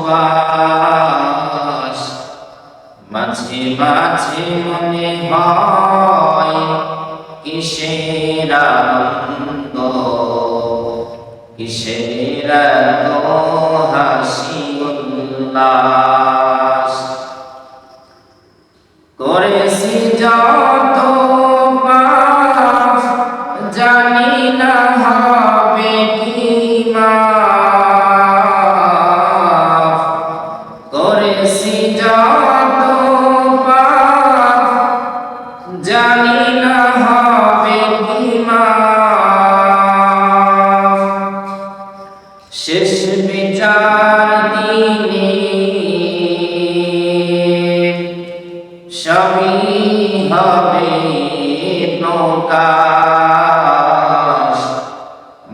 বসবাস মাঝে মাঝে মনে হয় কিসের আনন্দ কিসের জানি না হবে শেষ বিচার দিনে সবই হবে প্রকাশ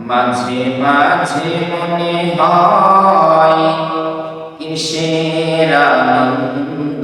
মাঝে মাঝে মনে হয় কিসের আনন্দ?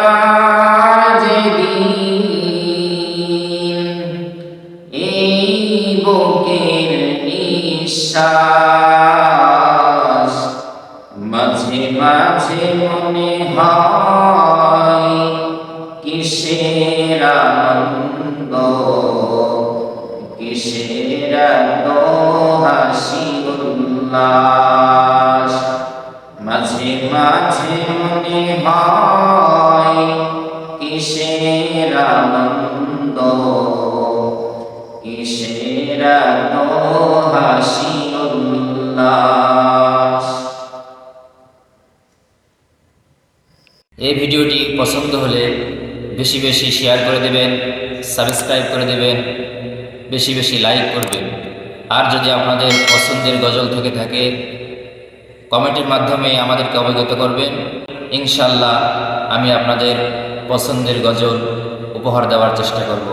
নিঃশ্বাস মাঝে মাঝে মনে হয় কিসের আনন্দ, কিসের হাসি উল্লাস মাঝে মাঝে মনে হয় কিসের আনন্দ, কিসের এত এই ভিডিওটি পছন্দ হলে বেশি বেশি শেয়ার করে দেবেন, সাবস্ক্রাইব করে দেবেন, বেশি বেশি লাইক করবেন। আর যদি আপনাদের পছন্দের গজল থেকে থাকে, কমেন্টের মাধ্যমে আমাদেরকে অবগত করবেন। ইনশাল্লাহ আমি আপনাদের পছন্দের গজল উপহার দেওয়ার চেষ্টা করব।